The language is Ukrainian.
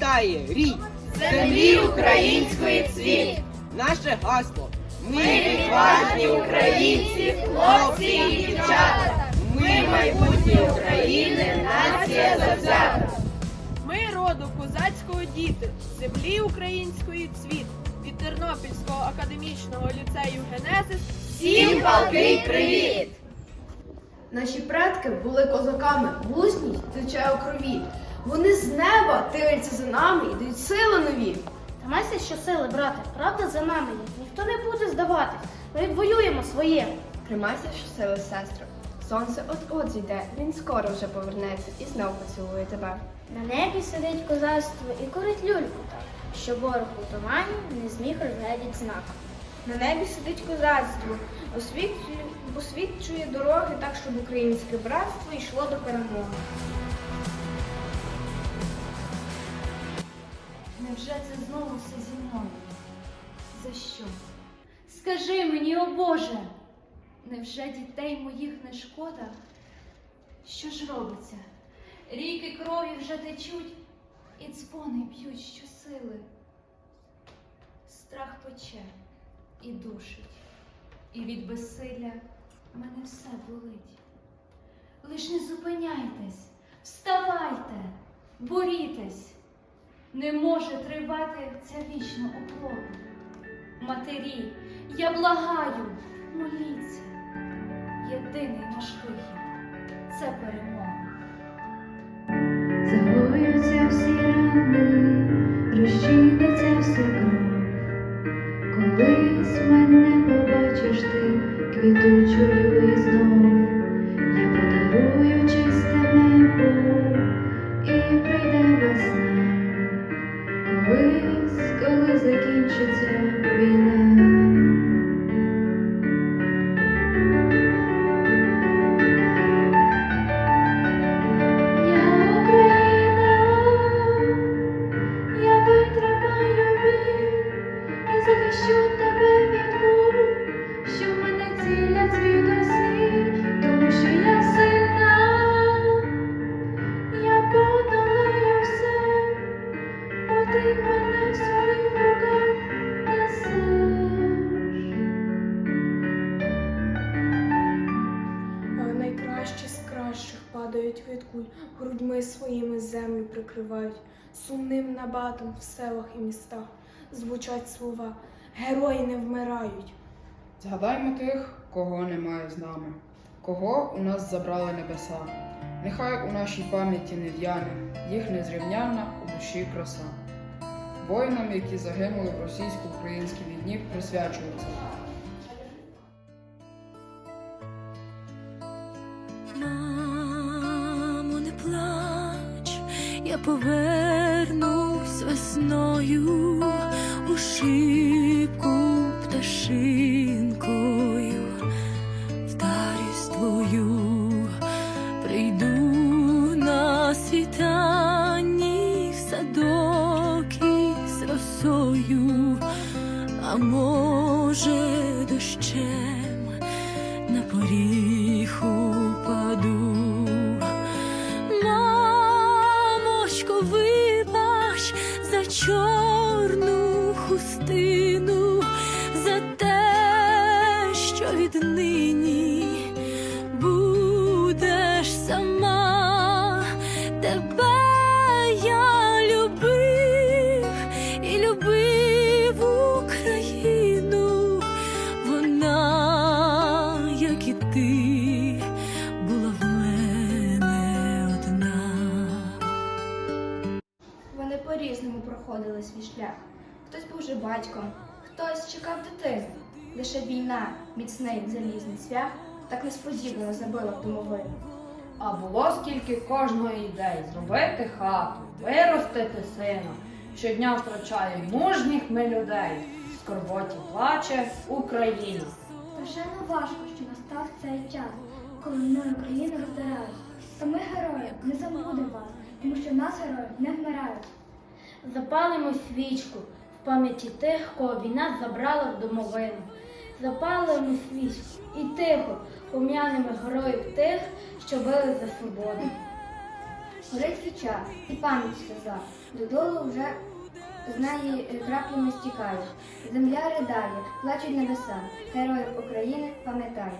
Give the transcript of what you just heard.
сяє рій. Землі української цвіт. Наше гасло. Ми відважні українці, хлопці і дівчата. Ми майбутнє України, нація завзята. Ми роду козацького діти, землі української цвіт. Від Тернопільського академічного ліцею Генезис Всім палкий привіт! Наші предки були козаками, мужність тече у крові. Вони з неба дивляться за нами і дають сили нові. Тримайся щосили, брате, правда за нами є. Ніхто не буде здаватись. Ми відвоюємо своє. Тримайся щосили, сестро. Сонце от-от зійде, він скоро вже повернеться і знов поцілує тебе. На небі сидить козацтво і курить люльку так, що ворог у тумані не зміг розглядіти знак. На небі сидить козацтво, освітлює, освічує дороги так, щоб українське братство йшло до перемоги. Невже це знову все зі мною? За що? Скажи мені, о Боже, невже дітей моїх не шкода? Що ж робиться? Ріки крові вже течуть, і дзвони б'ють щосили. Страх пече і душить, і від безсилля мене все болить. Лиш не зупиняйтесь, вставайте, борітесь. Не може тривати ця вічна оплота. Матері, я благаю, моліться. Єдиний наш вихід це перемога. Загоються всі рани, розчиниться вся кров. Колись мене побачиш ти квітучою закінчиться війна. Кращих від куль, грудьми своїми землю прикривають. Сумним набатом в селах і містах звучать слова Герої не вмирають. Згадаймо тих, кого немає з нами, кого у нас забрали небеса. Нехай у нашій пам'яті не в'яне, їх незрівнянна у душі краса. Воїнам, які загинули в російсько-українській війні, присвячується. Я повернусь весною у шибку пташинкою, вдарюсь твою, прийду на світанні в садок із росою, а може дощем на поріг по-різному проходили свій шлях. Хтось був вже батьком, хтось чекав дитину. Лише війна, міцний залізний свях, так несподівано забила в домовину. А було скільки кожної ідей зробити хату, виростити сина. Щодня втрачає мужніх ми людей. В скорботі плаче Україна. Страшенно важко, що настав цей час, коли мною Україну роздирають. Та ми герої, не забудемо вас, тому що нас герої не вмирають. Запалимо свічку в пам'яті тих, кого війна забрала в домовину. Запалимо свічку і тихо пом'янемо героїв тих, що били за свободу. Горить свіча і пам'ять сльоза, Додолу вже з неї краплями стікають. Земля ридає, плачуть небеса. Героїв України пам'ятає.